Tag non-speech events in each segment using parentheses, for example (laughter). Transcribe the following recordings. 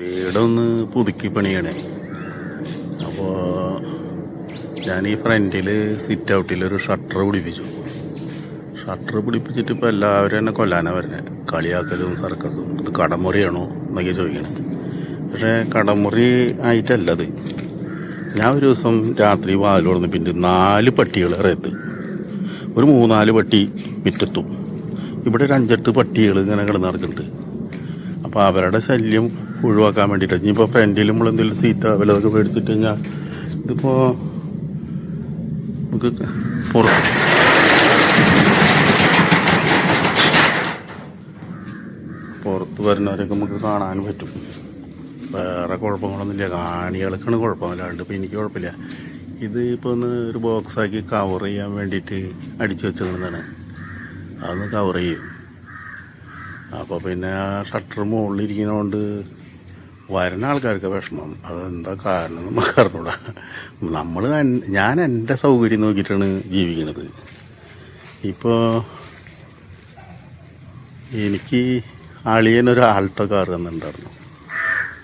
വീടൊന്ന് പുതുക്കി പണിയണേ. അപ്പോൾ ഞാൻ ഈ ഫ്രണ്ടിൽ സിറ്റ് ഔട്ടിൽ ഒരു ഷട്ടർ പിടിപ്പിച്ചു. ഷട്ടർ പിടിപ്പിച്ചിട്ട് ഇപ്പോൾ എല്ലാവരും എന്നെ കൊല്ലാനാ വരുന്നത് കളിയാക്കലും സർക്കസും ഇത് കടമുറിയാണോ എന്നൊക്കെ ചോദിക്കണേ. പക്ഷേ കടമുറി ആയിട്ടല്ല അത് ഞാൻ ഒരു ദിവസം രാത്രി വാതിൽ തുറന്ന് പിന്നെ നാല് പട്ടികൾ ഇറയത്ത് ഒരു മൂന്നാൽ പട്ടി മുറ്റത്തും. ഇവിടെ ഒരു അഞ്ചെട്ട് പട്ടികൾ ഇങ്ങനെ കിടന്ന് നടക്കുന്നുണ്ട്. അപ്പോൾ അവരുടെ ശല്യം ഒഴിവാക്കാൻ വേണ്ടിയിട്ട്. ഇനിയിപ്പോൾ ഫ്രണ്ടിൽ നമ്മൾ എന്തെങ്കിലും സീറ്റ് വല്ലതൊക്കെ മേടിച്ചിട്ട് കഴിഞ്ഞാൽ ഇതിപ്പോൾ നമുക്ക് പുറത്ത് പുറത്ത് വരുന്നവരൊക്കെ നമുക്ക് കാണാൻ പറ്റും. വേറെ കുഴപ്പങ്ങളൊന്നുമില്ല. കാണികൾക്കാണ് കുഴപ്പം അല്ലാണ്ട് ഇപ്പം എനിക്ക് കുഴപ്പമില്ല. ഇത് ഇപ്പോൾ ഒന്ന് ഒരു ബോക്സാക്കി കവർ ചെയ്യാൻ വേണ്ടിയിട്ട് അടിച്ചു വെച്ചിരുന്നതാണ് അതൊന്ന് കവർ ചെയ്യും. അപ്പോൾ പിന്നെ ഷട്ടർ മുകളിലിരിക്കുന്നതുകൊണ്ട് വരുന്ന ആൾക്കാർക്ക് വിഷമം. അതെന്താ കാരണം നമുക്ക് അറിഞ്ഞൂടാ. നമ്മൾ ഞാൻ എന്റെ സൗകര്യം നോക്കിയിട്ടാണ് ജീവിക്കുന്നത് ഇപ്പോൾ എനിക്ക് അളിയനൊരു ആൾട്ടോ കാർ തന്നിട്ടുണ്ടായിരുന്നു.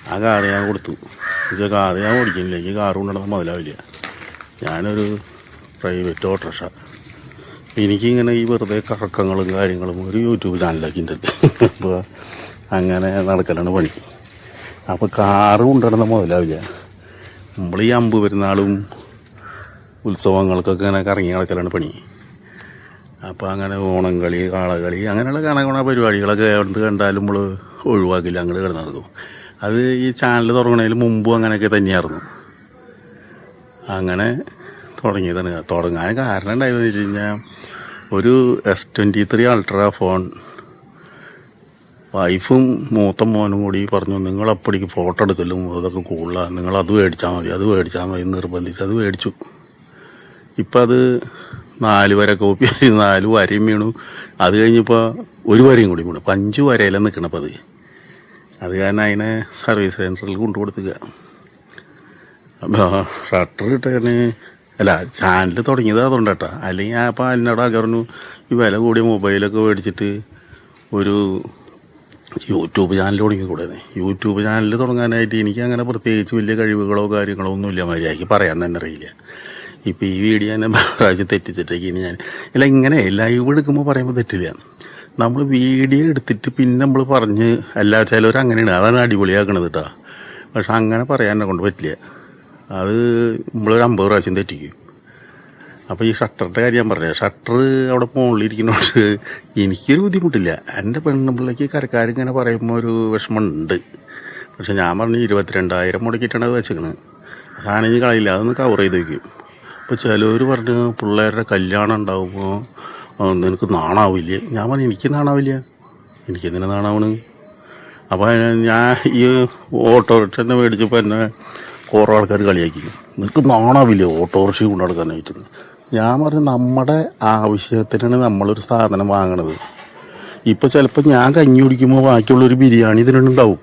ആ കാറ് ഞാൻ കൊടുത്തു. എന്നുവെച്ചാൽ കാറ് ഞാൻ ഓടിക്കുന്നില്ല. എനിക്ക് കാറ് കൊണ്ടുനടന്ന് മുതലാവില്ല. ഞാനൊരു പ്രൈവറ്റ് ഓട്ടോറിക്ഷ എനിക്കിങ്ങനെ ഈ വെറുതെ കറക്കങ്ങളും കാര്യങ്ങളും ഒരു യൂട്യൂബ് ചാനലാക്കിയിട്ടുണ്ട് അപ്പോൾ അങ്ങനെ നടക്കലാണ് പണി. അപ്പോൾ കാറ് കൊണ്ടുവരുന്ന മുതലാവില്ല. നമ്മൾ ഈ അമ്പ് പെരുന്നാളും ഉത്സവങ്ങൾക്കൊക്കെ ഇങ്ങനെ കറങ്ങി നടക്കലാണ് പണി. അപ്പോൾ അങ്ങനെ ഓണം കളി കാളകളി അങ്ങനെയുള്ള കണക്കണ പരിപാടികളൊക്കെ എവിടെ കണ്ടാലും നമ്മൾ ഒഴിവാക്കില്ല അങ്ങോട്ട് കിടന്ന് നടക്കും അത് ഈ ചാനൽ തുടങ്ങണതിന് മുമ്പും അങ്ങനെയൊക്കെ തന്നെയായിരുന്നു. അങ്ങനെ തുടങ്ങിയതാണ്. തുടങ്ങാൻ കാരണം ഉണ്ടായതെന്ന് വെച്ച് കഴിഞ്ഞാൽ ഒരു S twenty three ultra phone വൈഫും മൂത്ത മോനും കൂടി പറഞ്ഞു നിങ്ങൾ അപ്പടിക്ക് ഫോട്ടോ എടുക്കലും അതൊക്കെ കൂടുതലാണ് നിങ്ങൾ അത് മേടിച്ചാൽ മതി അത് മേടിച്ചാൽ മതി നിർബന്ധിച്ച് അത് മേടിച്ചു. ഇപ്പം അത് നാല് വര കോപ്പി ആയി നാല് വരയും വീണു. അത് കഴിഞ്ഞപ്പോൾ ഒരു വരയും കൂടി വീണു. ഇപ്പം അഞ്ച് വരയിലാണ് നിൽക്കണപ്പോൾ അത്. അത് കാരണം അതിനെ സർവീസ് സെന്ററിൽ കൊണ്ടുകൊടുത്തുക അപ്പോൾ ഷട്ടർ ഇട്ടതിന് അല്ല ചാനൽ തുടങ്ങിയത് അതുകൊണ്ട് കേട്ടോ അല്ലെങ്കിൽ അപ്പോൾ അതിനോട് പറഞ്ഞു ഈ വില കൂടിയ മൊബൈലൊക്കെ മേടിച്ചിട്ട് ഒരു യൂട്യൂബ് ചാനൽ തുടങ്ങിക്കൂടെ യൂട്യൂബ് ചാനൽ തുടങ്ങാനായിട്ട് എനിക്ക് അങ്ങനെ പ്രത്യേകിച്ച് വലിയ കഴിവുകളോ കാര്യങ്ങളോ ഒന്നുമില്ല മര്യാദയ്ക്ക് പറയാൻ തന്നെ അറിയില്ല. ഇപ്പോൾ ഈ വീഡിയോ തന്നെ (laughs) പ്രാവശ്യം തെറ്റിച്ചിട്ടേക്കാണ് ഞാൻ അല്ല ഇങ്ങനെ ലൈവ് എടുക്കുമ്പോൾ പറയുമ്പോൾ തെറ്റില്ല. നമ്മൾ വീഡിയോ എടുത്തിട്ട് പിന്നെ നമ്മൾ പറഞ്ഞ് അല്ലാച്ചാലും അങ്ങനെയാണ് അതാണ് അടിപൊളിയാക്കണത് കേട്ടോ പക്ഷെ അങ്ങനെ പറയാനെ കൊണ്ട് പറ്റില്ല. അത് നമ്മളൊരു അമ്പത് പ്രാവശ്യം തെറ്റിക്കും. അപ്പോൾ ഈ ഷട്ടറിന്റെ കാര്യം ഞാൻ പറഞ്ഞത് ഷട്ടർ അവിടെ മുകളിലിരിക്കുന്നതുകൊണ്ട് എനിക്കൊരു ബുദ്ധിമുട്ടില്ല. എന്റെ പെണ്ണുമ്പിള്ളേക്ക് കരക്കാരിങ്ങനെ പറയുമ്പോൾ ഒരു വിഷമമുണ്ട്. പക്ഷെ ഞാൻ പറഞ്ഞു ഇരുപത്തിരണ്ടായിരം മുടക്കിയിട്ടാണ് അത് വെച്ചേക്കണത് അതാണെങ്കിൽ കളയില്ല അതൊന്ന് കവർ ചെയ്ത് വയ്ക്കും അപ്പോൾ ചിലവർ പറഞ്ഞു പിള്ളേരുടെ കല്യാണം ഉണ്ടാകുമ്പോൾ നിനക്ക് നാണാവില്ല? ഞാൻ പറഞ്ഞു എനിക്ക് നാണാവില്ല. എനിക്ക് എനിക്കെന്തിനാ നാണാവണ്? അപ്പോൾ ഞാൻ ഈ ഓട്ടോറിക്ഷ തന്നെ മേടിച്ചപ്പോൾ എന്നെ കുറേ ആൾക്കാർ കളിയാക്കി നിനക്ക് നാണാവില്ലേ ഓട്ടോറിക്ഷ കൊണ്ട് നടക്കാനായിട്ട് ഞാൻ പറഞ്ഞു നമ്മുടെ ആവശ്യത്തിനാണ് നമ്മളൊരു സാധനം വാങ്ങണത്. ഇപ്പം ചിലപ്പോൾ ഞാൻ കഞ്ഞി കുടിക്കുമ്പോൾ ബാക്കിയുള്ളൊരു ബിരിയാണി ഇതിനുണ്ടാവും.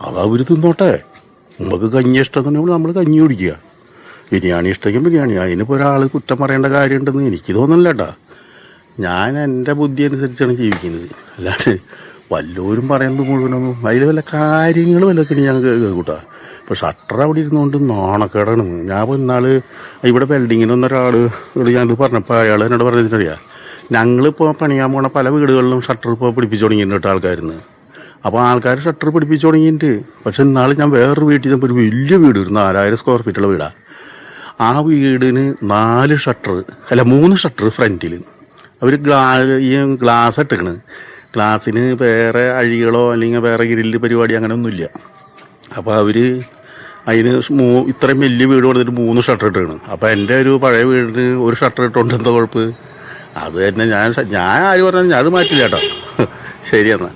അത് അവർ തിന്നോട്ടെ. നമുക്ക് കഞ്ഞി ഇഷ്ടമെന്നുണ്ടെങ്കിൽ നമ്മൾ കഞ്ഞി കുടിക്കുക. ബിരിയാണി ഇഷ്ടമെങ്കിൽ ബിരിയാണി. അതിനിപ്പോൾ ഒരാൾ കുറ്റം പറയേണ്ട കാര്യമുണ്ടെന്ന് എനിക്ക് തോന്നുന്നില്ല കേട്ടാ ഞാൻ എന്റെ ബുദ്ധി അനുസരിച്ചാണ് ജീവിക്കുന്നത്. അല്ലാണ്ട് വല്ലവരും പറയുന്നത് മുഴുവനൊന്നും അതിൽ വല്ല കാര്യങ്ങൾ വല്ലതൊക്കെ ഞാൻ കേൾക്കൂട്ടാ. ഇപ്പോൾ ഷട്ടർ അവിടെ ഇരുന്നുകൊണ്ട് നാണക്കേടാണ്. ഞാൻ ഇന്നാൾ ഇവിടെ വെൽഡിങ്ങിന് വന്നൊരാൾ ഇവിടെ ഞാനിത് പറഞ്ഞപ്പോൾ അയാൾ എന്നോട് പറഞ്ഞിട്ടറിയാം ഞങ്ങളിപ്പോൾ പണിയാൻ പോണ പല വീടുകളിലും ഷട്ടർ ഇപ്പോൾ പിടിപ്പിച്ചു തുടങ്ങിയിട്ടുണ്ട് ആൾക്കാരുന്ന്. അപ്പോൾ ആൾക്കാർ ഷട്ടർ പിടിപ്പിച്ചു തുടങ്ങിയിട്ട് പക്ഷെ ഇന്നാൾ ഞാൻ വേറൊരു വീട്ടിൽ ഒരു വലിയ വീട് ഒരു നാലായിരം സ്ക്വയർ ഫീറ്റുള്ള വീടാണ് ആ വീടിന് നാല് ഷട്ടർ അല്ല മൂന്ന് ഷട്ടർ ഫ്രണ്ടിൽ അവർ ഗ്ലാ ഈ ഗ്ലാസ് ഇട്ടിക്കണ്. ഗ്ലാസ്സിന് വേറെ അഴികളോ അല്ലെങ്കിൽ വേറെ ഗ്രില്ല് പരിപാടി അങ്ങനെ ഒന്നുമില്ല. അപ്പോൾ അവർ അതിന് മൂ ഇത്രയും വലിയ വീട് വന്നിട്ട് മൂന്ന് ഷട്ടർ ഇട്ടാണ് അപ്പോൾ എന്റെ ഒരു പഴയ വീടിന് ഒരു ഷട്ടർ ഇട്ടുകൊണ്ട് എന്താ കുഴപ്പം? അത് തന്നെ ഞാൻ ഞാൻ ആര് പറഞ്ഞാലും ഞാൻ അത് മാറ്റില്ല കേട്ടോ. (laughs) ശരി എന്നാൽ